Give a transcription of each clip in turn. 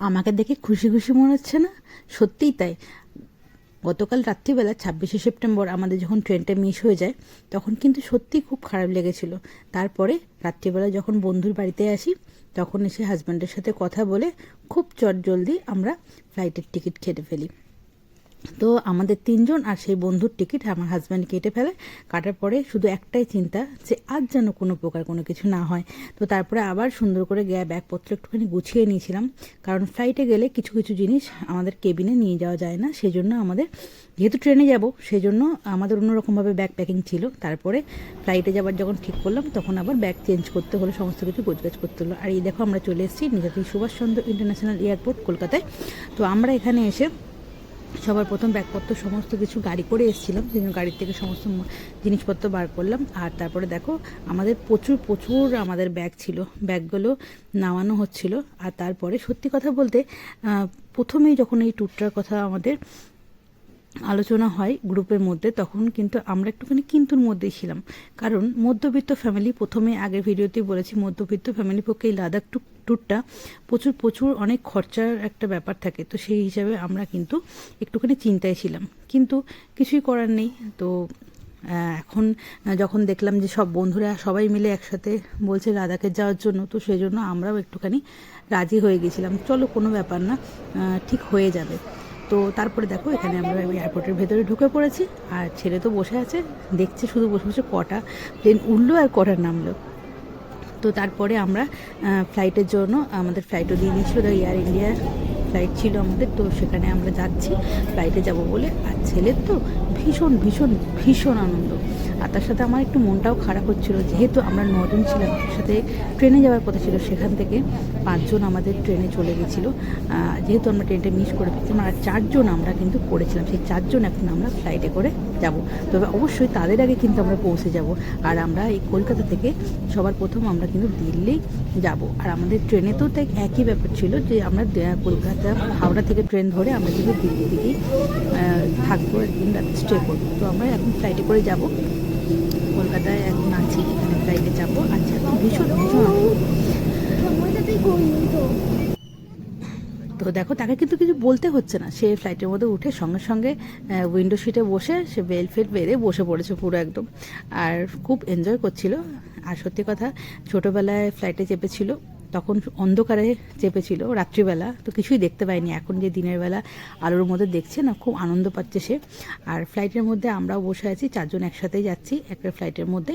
আমাকে দেখে খুশি খুশি মনে হচ্ছে না? সত্যিই তাই। গতকাল রাত্রিবেলা, ছাব্বিশে সেপ্টেম্বর, আমাদের যখন ট্রেনটা মিস হয়ে যায়, তখন কিন্তু সত্যি খুব খারাপ লেগেছিল। তারপরে রাত্রিবেলা যখন বন্ধুর বাড়িতে আসি, তখন এসে হাজব্যান্ডের সাথে কথা বলে খুব চট জলদি আমরা ফ্লাইটের টিকিট কেটে ফেলি। তো আমাদের তিনজন আর সেই বন্ধুর টিকিট আমার হাজব্যান্ড কেটে ফেলে। কাটার পরে শুধু একটাই চিন্তা যে আজ যেন কোনো প্রকার কোনো কিছু না হয়। তো তারপরে আবার সুন্দর করে গ্যা ব্যাগপত্র একটুখানি গুছিয়ে নিয়েছিলাম। কারণ ফ্লাইটে গেলে কিছু কিছু জিনিস আমাদের কেবিনে নিয়ে যাওয়া যায় না। সেজন্য আমাদের, যেহেতু ট্রেনে যাব, সেজন্য আমাদের অন্যরকমভাবে ব্যাগ প্যাকিং ছিল। তারপরে ফ্লাইটে যাবার যখন ঠিক করলাম, তখন আবার ব্যাগ চেঞ্জ করতে হলো, সমস্ত কিছু গোছগাছ করতে হলো। আর এই দেখো আমরা চলে এসেছি নেতাজি সুভাষচন্দ্র ইন্টারন্যাশনাল এয়ারপোর্ট কলকাতায়। তো আমরা এখানে এসে সবার প্রথম ব্যাগপত্র, সমস্ত কিছু গাড়ি করে এসেছিলাম, সেই জন্য গাড়ির থেকে সমস্ত জিনিসপত্র বার করলাম। আর তারপরে দেখো, আমাদের প্রচুর প্রচুর আমাদের ব্যাগ ছিল। ব্যাগগুলো নামানো হচ্ছিল। আর তারপরে সত্যি কথা বলতে প্রথমেই যখন এই ট্যুরটার কথা আমাদের আলোচনা হয় গ্রুপের মধ্যে, তখন কিন্তু আমরা একটুখানি কিন্তুর মধ্যেই ছিলাম। কারণ মধ্যবিত্ত ফ্যামিলি প্রথমে আগের ভিডিওতেই বলেছি, মধ্যবিত্ত ফ্যামিলির পক্ষে এই লাদাখ ট্যুরটা প্রচুর প্রচুর অনেক খরচার একটা ব্যাপার থাকে। তো সেই হিসাবে আমরা কিন্তু একটুখানি চিন্তায় ছিলাম। কিন্তু কিছুই করার নেই। তো এখন যখন দেখলাম যে সব বন্ধুরা সবাই মিলে একসাথে বলছে লাদাখে যাওয়ার জন্য, তো সেই জন্য আমরাও একটুখানি রাজি হয়ে গেছিলাম। চলো কোনো ব্যাপার না ঠিক হয়ে যাবে। তো তারপরে দেখো, এখানে আমরা এয়ারপোর্টের ভেতরে ঢুকে পড়েছি। আর ছেলে তো বসে আছে, দেখছে শুধু বসে বসে কটা প্লেন উঠল আর কটা নামলো। তো তারপরে আমরা ফ্লাইটের জন্য আমাদের ফ্লাইটও দিয়ে দিয়েছিল এয়ার ইন্ডিয়ার ফ্লাইট ছিল আমাদের, তো সেখানে আমরা যাচ্ছি। ফ্লাইটে যাব বলে, আর ছেলের তো ভীষণ ভীষণ ভীষণ আনন্দ। আর তার সাথে আমার একটু মনটাও খারাপ হচ্ছিল। যেহেতু আমরা নজন ছিলাম সাথে ট্রেনে যাওয়ার কথা ছিল, সেখান থেকে পাঁচজন আমাদের ট্রেনে চলে গেছিল। যেহেতু আমরা ট্রেনটা মিস করে ফেলছিলাম, আর চারজন আমরা কিন্তু পড়েছিলাম সেই চারজন এখন আমরা ফ্লাইটে করে যাব। তবে অবশ্যই তাদের আগে কিন্তু আমরা পৌঁছে যাব। আর আমরা এই কলকাতা থেকে সবার প্রথম আমরা কিন্তু দিল্লি যাব। আর আমাদের ট্রেনে তো তাই একই ব্যাপার ছিল যে আমরা কলকাতা হাওড়া থেকে ট্রেন ধরে আমরা কিন্তু দিল্লি থেকেই থাকব একদিন রাতে স্টে করব। তো আমরা এখন ফ্লাইটে করে যাব। কলকাতায় এখন আছি, এখানে ফ্লাইটে যাব। আচ্ছা ভীষণ ভীষণ তো দেখো, তাকে কিন্তু কিছু বলতে হচ্ছে না। সে ফ্লাইটের মধ্যে উঠে সঙ্গে সঙ্গে উইন্ডো সিটে বসে, সে বেল ফেল বেড়ে বসে পড়েছে পুরো একদম। আর খুব এনজয় করছিল। আর সত্যি কথা, ছোটোবেলায় ফ্লাইটে চেপেছিল। তখন অন্ধকারে চেপেছিল, রাত্রিবেলা, তো কিছুই দেখতে পাইনি। এখন যে দিনের বেলা আলোর মধ্যে দেখছে না, খুব আনন্দ পাচ্ছে সে। আর ফ্লাইটের মধ্যে আমরাও বসে আছি, চারজন একসাথেই যাচ্ছি একটা ফ্লাইটের মধ্যে।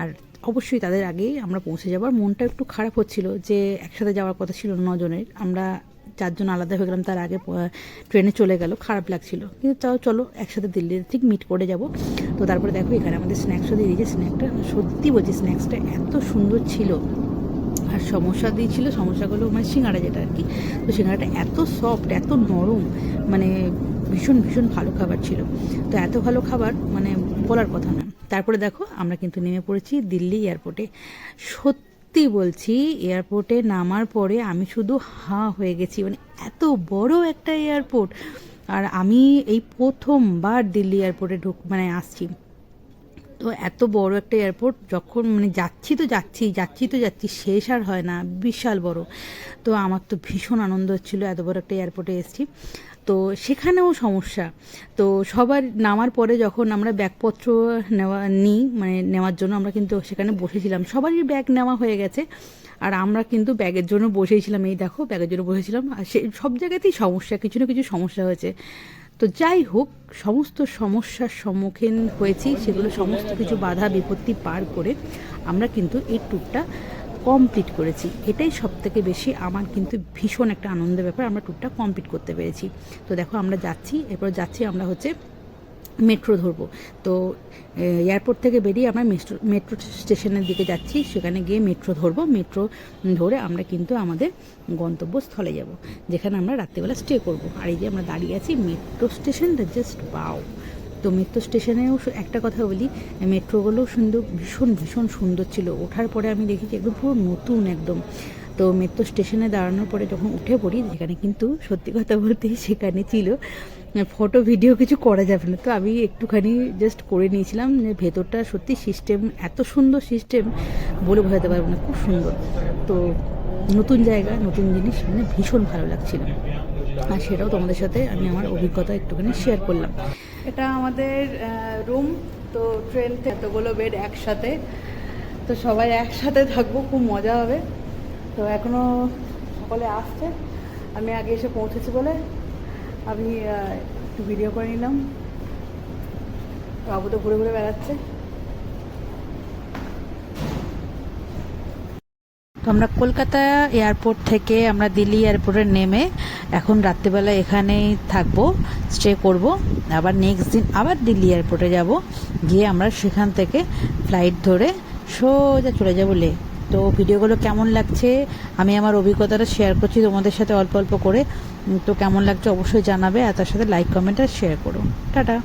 আর অবশ্যই তাদের আগেই আমরা পৌঁছে যাবার মনটা একটু খারাপ হচ্ছিল যে একসাথে যাওয়ার কথা ছিল নজনের। আমরা চারজন আলাদা হয়ে গেলাম, তার আগে ট্রেনে চলে গেল, খারাপ লাগছিল। কিন্তু তাও চলো, একসাথে দিল্লিতে ঠিক মিট করে যাব। তো তারপরে দেখো, এখানে আমাদের স্ন্যাক্সও দিয়ে দিয়েছে। স্ন্যাকটা সত্যি বলছি স্ন্যাক্সটা এত সুন্দর ছিল। আর সমস্যা দিয়েছিল, সমস্যাগুলো মানে সিঙ্গাড়া যেটা আর কি, তো সিঙ্গাড়াটা এত সফট এত নরম মানে ভীষণ ভীষণ ভালো খাবার ছিল। তো এত ভালো খাবার মানে বলার কথা না। তারপরে দেখো, আমরা কিন্তু নেমে পড়েছি দিল্লি এয়ারপোর্টে সত্যি বলছি এয়ারপোর্টে নামার পরে আমি শুধু হাঁ হয়ে গেছি। মানে এত বড় একটা এয়ারপোর্ট আর আমি এই প্রথমবার দিল্লি এয়ারপোর্টে ঢুক মানে আসছি। তো এত বড় একটা এয়ারপোর্ট যখন মানে যাচ্ছি তো যাচ্ছি যাচ্ছি তো যাচ্ছি, শেষ আর হয় না, বিশাল বড়। তো আমার তো ভীষণ আনন্দ হচ্ছিল এত বড় একটা এয়ারপোর্টে এসেছি। তো সেখানেও সমস্যা। তো সবার নামার পরে যখন আমরা ব্যাগপত্র নেওয়া, নিই মানে নেওয়ার জন্য আমরা কিন্তু সেখানে বসেছিলাম। সবারই ব্যাগ নেওয়া হয়ে গেছে। আর আমরা কিন্তু ব্যাগের জন্য বসেছিলাম এই দেখো, ব্যাগের জন্য বসেছিলাম। আর সে, সব জায়গাতেই সমস্যা, কিছু না কিছু সমস্যা হয়েছে। তো যাই হোক, সমস্ত সমস্যার সম্মুখীন হয়েছি, সেগুলো সমস্ত কিছু বাধা বিপত্তি পার করে আমরা কিন্তু এই ট্যুরটা কমপ্লিট করেছি। এটাই সব থেকে বেশি আমার কিন্তু ভীষণ একটা আনন্দের ব্যাপার, আমরা ট্যুরটা কমপ্লিট করতে পেরেছি। তো দেখো, আমরা যাচ্ছি, এরপর যাচ্ছি আমরা হচ্ছে মেট্রো ধরবো। তো এয়ারপোর্ট থেকে বেরিয়ে আমরা মেট্রো মেট্রো স্টেশনের দিকে যাচ্ছি। সেখানে গিয়ে মেট্রো ধরবো। মেট্রো ধরে আমরা কিন্তু আমাদের গন্তব্যস্থলে যাব, যেখানে আমরা রাত্রিবেলা স্টে করব। আর এই যে আমরা দাঁড়িয়ে আছি মেট্রো স্টেশনটা জাস্ট বাও তো মেট্রো স্টেশনেও একটা কথা বলি মেট্রোগুলো সুন্দর, ভীষণ ভীষণ সুন্দর ছিল। ওঠার পরে আমি দেখেছি একদম পুরো নতুন একদম। তো মেট্রো স্টেশনে দাঁড়ানোর পরে যখন উঠে পড়ি, যেখানে কিন্তু সত্যি কথা বলতে সেখানে ছিল ফটো ভিডিও কিছু করা যাবে না। তো আমি একটুখানি জাস্ট করে নিয়েছিলাম যে ভেতরটা সত্যি সিস্টেম এত সুন্দর সিস্টেম বলে বোঝাতে পারব না, খুব সুন্দর। তো নতুন জায়গা, নতুন জিনিস মানে ভীষণ ভালো লাগছিল। আর সেটাও তোমাদের সাথে আমি আমার অভিজ্ঞতা একটুখানি শেয়ার করলাম। এটা আমাদের রুম তো ট্রেন এতগুলো বেড একসাথে, তো সবাই একসাথে থাকব, খুব মজা হবে। তো এখনও সকলে আসছে। আমি আগে এসে পৌঁছেছি বলে আমি একটু ভিডিও করে নিলাম। বাবু তো ঘুরে ঘুরে বেড়াচ্ছে। তো আমরা কলকাতা এয়ারপোর্ট থেকে আমরা দিল্লি এয়ারপোর্টে নেমে এখন রাত্রিবেলা এখানেই থাকব, স্টে করব। আবার নেক্সট দিন আবার দিল্লি এয়ারপোর্টে যাব। গিয়ে আমরা সেখান থেকে ফ্লাইট ধরে সোজা চলে যাব লে তো ভিডিওগুলো কেমন লাগছে? আমি আমার অভিজ্ঞতাটা শেয়ার করছি তোমাদের সাথে অল্প অল্প করে। তো কেমন লাগছে অবশ্যই জানাবে আর তার সাথে লাইক কমেন্ট আর শেয়ার করো। টাটা।